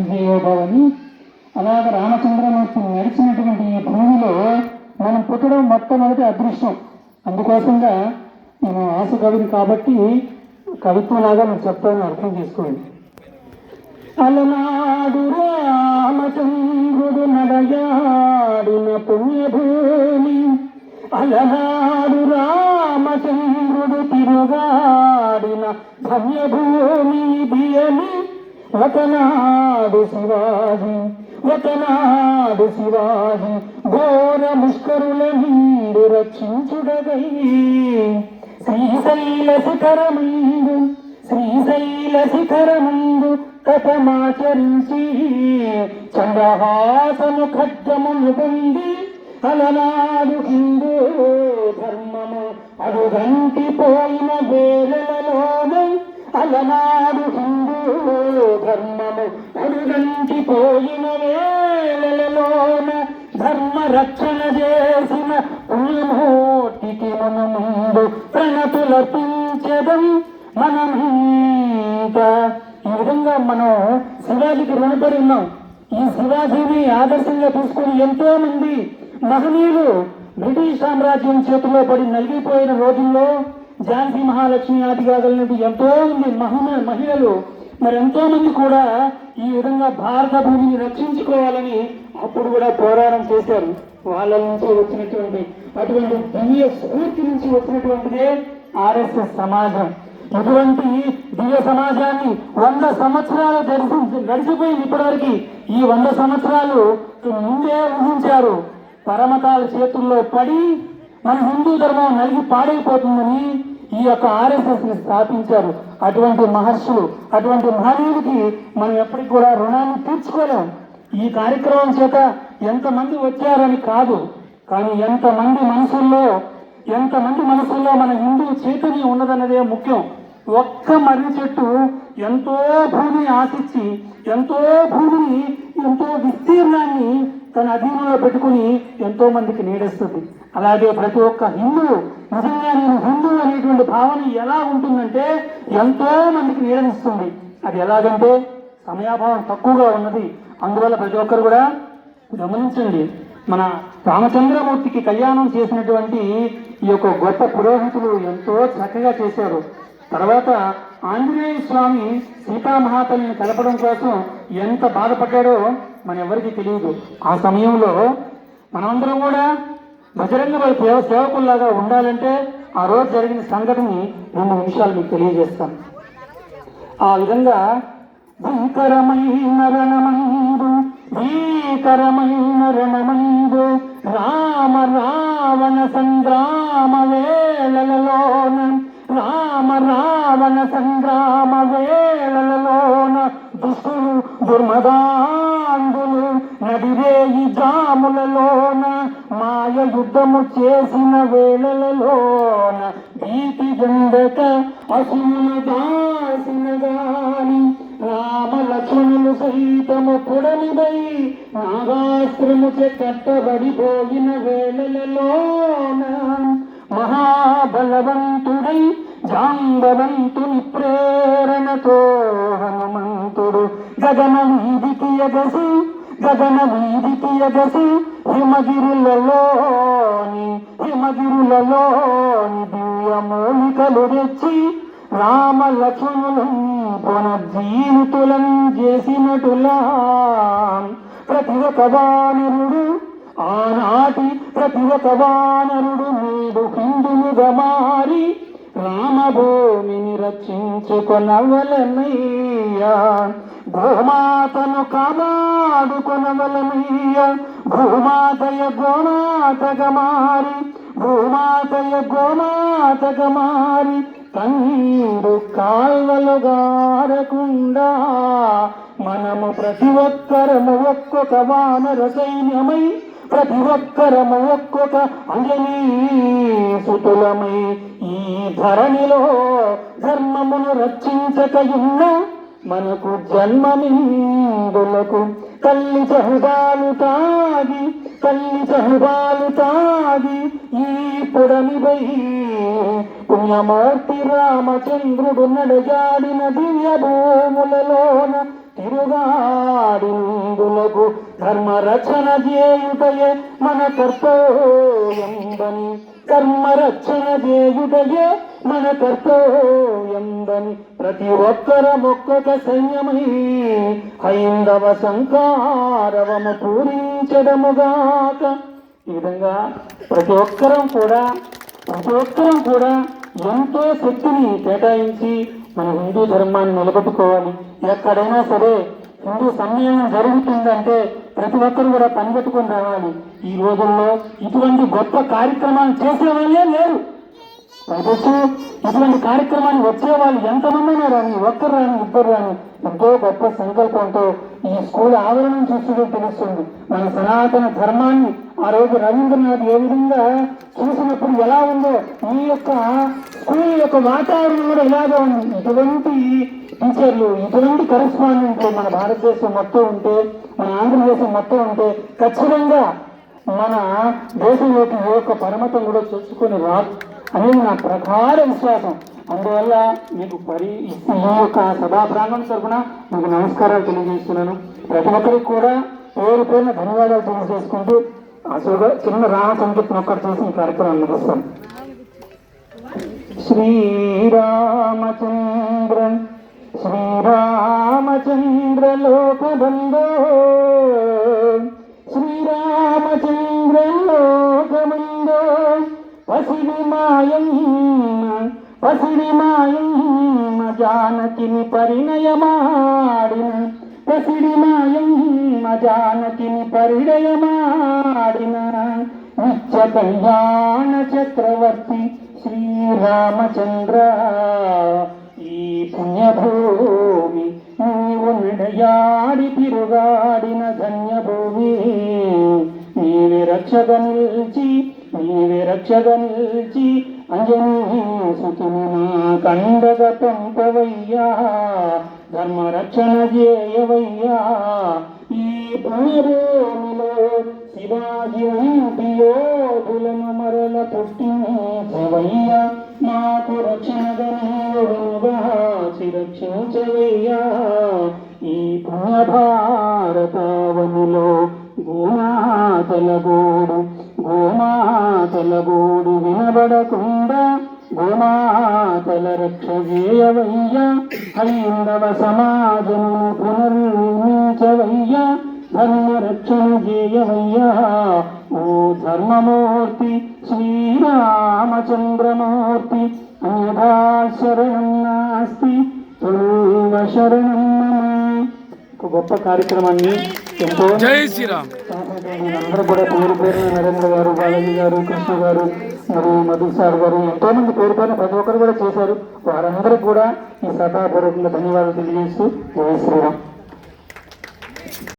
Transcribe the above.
విజయోభవని అలాగే రామచంద్రమూర్తి నడిచినటువంటి ఈ భూమిలో మనం పుట్టడం మొట్టమొదటి అదృష్టం. అందుకోసంగా నేను ఆశ కవిని కాబట్టి కవిత్వంలాగా నేను చెప్తాను అర్థం చేసుకోండి. అలనాడు రామచంద్రుడు నడయాడిన పుణ్యభూమి. అలనాడు రామచంద్రుడు తిరుగాడిన ధన్యభూమి బియని ఒకనాడు ఒకనాడు శివాజీ ఒకనాడు శివాజీ ఘోర ముష్కరుల నిండు రక్షించుడగై. శ్రీశైల శిఖరముందు శ్రీశైల శిఖరముందు కథమాచరించి చంద్రహాసము ఖడ్గము పొంది అలనాడు హిందూ ధర్మము అడుగంటి పోయిన వేళలలోన అలనాడు హిందూ ధర్మము అడుగంటి పోయిన వేళలలోన ధర్మ రక్షణ చేసిన పుణ్యమూర్తికి మన ముందు ప్రణతులర్పించడం మనమంతా ఈ విధంగా మనం శివాజీకి రుణపడి ఉన్నాం. ఈ శివాజీని ఆదర్శంగా తీసుకుని ఎంతో మంది మహనీయులు బ్రిటిష్ సామ్రాజ్యం చేతిలో పడి నలిగిపోయిన రోజుల్లో ఝాన్సీ మహాలక్ష్మి ఆది కాగలిగినట్టు ఎంతో మంది మహిమ మహిళలు మరి ఎంతో మంది కూడా ఈ విధంగా భారత భూమిని రక్షించుకోవాలని అప్పుడు కూడా పోరాటం చేశారు. వాళ్ళ నుంచి వచ్చినటువంటి అటువంటి దివ్య స్ఫూర్తి నుంచి వచ్చినటువంటిదే ఆర్ఎస్ఎస్ సమాజం. ఇటువంటి దివ్య సమాజాన్ని వంద సంవత్సరాలు దర్శి గడిచిపోయింది ఇప్పటివరకు ఈ వంద సంవత్సరాలు ముందే ఊహించారు. పరమతాల చేతుల్లో పడి మన హిందూ ధర్మం నలిగి పాడైపోతుందని ఈ యొక్క ఆర్ఎస్ఎస్ని స్థాపించారు. అటువంటి మహర్షులు అటువంటి మహనీయుడికి మనం ఎప్పటికి కూడా రుణాన్ని తీర్చుకోలేం. ఈ కార్యక్రమం చేత ఎంతమంది వచ్చారని కాదు కానీ ఎంతమంది మనసుల్లో ఎంతమంది మనసుల్లో మన హిందూ చైతన్యం ఉన్నదన్నదే ముఖ్యం. ఒక్క మర్రి చెట్టు ఎంతో భూమిని ఆశించి ఎంతో భూమిని ఎంతో విస్తీర్ణాన్ని తన అధీనంలో పెట్టుకుని ఎంతో మందికి నీడేస్తుంది. అలాగే ప్రతి ఒక్క హిందూ నిజంగా నేను హిందూ అనేటువంటి భావన ఎలా ఉంటుందంటే ఎంతో మందికి నీడనిస్తుంది. అది ఎలాగంటే సమయాభావం తక్కువగా ఉన్నది. అందువల్ల ప్రతి ఒక్కరు కూడా గమనించండి. మన రామచంద్రమూర్తికి కళ్యాణం చేసినటువంటి ఈ యొక్క గొప్ప పురోహితులు ఎంతో చక్కగా చేశారు. తర్వాత ఆంజనేయ స్వామి సీతామహాతల్ని కలపడం కోసం ఎంత బాధపడ్డాడో మన ఎవరికి తెలియదు. ఆ సమయంలో మనమందరం కూడా బజరంగ వారి సేవ సేవకుల్లాగా ఉండాలంటే ఆ రోజు జరిగిన సంఘటనని రెండు నిమిషాలు మీకు తెలియజేస్తాం ఆ విధంగా భీకరమైన రణమందు భీకరమైన రణమందు రామ రావణ సంగ్రామ వేళలలోనం రావణ సంగ్రామ వేళలలోన దుష్టులు దుర్మదాంగులు నడిరేయి జాములలోన మాయ యుద్ధము చేసిన వేళలలోన భీతి గండక అసుములు దాసిన గాని రామ లక్ష్మణులు సైతము పొడనిదై నాగాస్త్రము చే కట్టబడిపోయిన వేళలలోన జాంబవంతుని ప్రేరణతో హనుమంతుడు గగన వీధికి ఎగసి గగన వీధికి ఎగసి హిమగిరులలోని హిమగిరులలోని దివ్య మూలికలు తెచ్చి రామ లక్ష్మణులను పునర్జీవితులం చేసినటులా. ప్రతి ఒక వానరుడు ఆనాటి ప్రతి ఒక వానరుడు నేడు హిందులుగా మారి రామభూమిని రక్షించుకొనవలనయ్యా. గోమాతను కాపాడుకొనవలనయ్యా. భూమాతయ గోమాతగా మారి భూమాతయ గోమాతగా మారి కన్నీరు కాల్వలు గారకుండా మనము ప్రతి ఒక్కరము ఒక్కొక్క వానర సైన్యమై ప్రతి ఒక్కరము ఒక్కొక్క అంజనీ సుతులమై ఈ ధరణిలో ధర్మమును రక్షించకయున్న మనకు జన్మమిందులకు తల్లి చహుబాలు తాగి తల్లి చహుబాలు తాగి ఈ పుడమిపై పుణ్యమూర్తి రామచంద్రుడు నడజాడిన దివ్య భూములలోన తిరుగాడి ధర్మ రక్షణ చేయుటయే మన కర్తవ్యంబని కర్మ రక్షణ చేయుటయే మన కర్తవ్యంబని ప్రతి ఒక్కరమొక్కొక్క సైన్యమై హైందవ సంకారవము పూరించడముగాక ఈ విధంగా ప్రతి ఒక్కరం కూడా ప్రతి ఒక్కరం కూడా ఎంతో శక్తిని కేటాయించి మనం హిందూ ధర్మాన్ని నిలబెట్టుకోవాలి. ఎక్కడైనా సరే హిందూ సమ్మేళనం జరుగుతుందంటే ప్రతి ఒక్కరు కూడా పనిపెట్టుకొని రావాలి. ఈ రోజుల్లో ఇటువంటి గొప్ప కార్యక్రమాలు చేసేవాళ్ళే లేరు. పైపెచ్చు ఇటువంటి కార్యక్రమాన్ని వచ్చేవాళ్ళు ఎంతమంది రాని ఒక్కరు రాని ఇద్దరు రాని ఎంతో గొప్ప సంకల్పంతో ఈ స్కూల్ ఆవరణం చూస్తుంటే తెలుస్తుంది. మన సనాతన ధర్మాన్ని ఆ రోజు రవీంద్రనాథ్ ఏ విధంగా చూసినప్పుడు ఎలా ఉందో ఈ యొక్క స్కూల్ యొక్క వాతావరణం కూడా ఇలాగే ఉంది. ఇటువంటి టీచర్లు ఇటువంటి కరెస్పాండెంట్లు మన భారతదేశం మొత్తం ఉంటే మన ఆంధ్రదేశం మొత్తం ఉంటే ఖచ్చితంగా మన దేశంలోకి ఏ ఒక్క పరమతం కూడా చూసుకొని రాదు. అనేది నా ప్రగాఢ విశ్వాసం. అందువల్ల మీకు పరి ఈ యొక్క సభా ప్రాంగం తరఫున మీకు నమస్కారాలు తెలియజేస్తున్నాను. ప్రతి ఒక్కరికి కూడా పేరు పేరున ధన్యవాదాలు తెలియజేసుకుంటూ అసలు చిన్న రామ సంకీర్తన ఒక్కటి చేసి ఈ కార్యక్రమం ముగిస్తాం. శ్రీరామచంద్ర శ్రీరామచంద్ర లోకబంధో. శ్రీరామచంద్ర లోకబంధో. పసిడి మాయమ్మ పసిడి మాయమ్మ జానకిని పరిణయమాడిన. పసిడి మాయమ్మ జానకిని పరిణయమాడిన నిత్య కళ్యాణ చక్రవర్తి శ్రీరామచంద్ర. ఈ పుణ్యభూమి నీవు నిడయాడి తిరుగాడిన ధన్యభూమి. నీవి రక్షగ నిల్చి నీవి రక్షగ నిల్చి అంజనీ సుతుని నా కండగ పంపవయ్యా. ధర్మ రక్షణ చేయవయ్యా ఈ పుణ్యభూమిలో శివాజీ వంటి మరల పుట్టించవయ్యా. మాకు రక్షణగా నీవుగా రక్షించవయ్యా ఈ పుణ్య భారతావనిలో గోమాతల గోడు గోమాతల గోడు వినబడకుండా గోమాతల రక్ష చేయవయ్యా హైందవ సమాజము పునర్నిర్మించవయ్యా ధర్మ రక్షణ చేయవయ్యా ఓ ధర్మమూర్తి శ్రీరామచంద్రమూర్తి అన్యథా శరణం నాస్తి శరణం ఒక గొప్ప కార్యక్రమాన్ని ఎంతో జై శ్రీరామ్. అందరూ కూడా పేరు పేరు నరేంద్ర గారు బాలాజీ గారు కృష్ణ గారు మరియు మధు సార్ గారు ఎంతో మంది పేరు పైన ప్రతి ఒక్కరు కూడా చేశారు. వారందరికీ కూడా ఈ సభాపూర్వకంగా ధన్యవాదాలు తెలియజేస్తూ జయ శ్రీరామ్.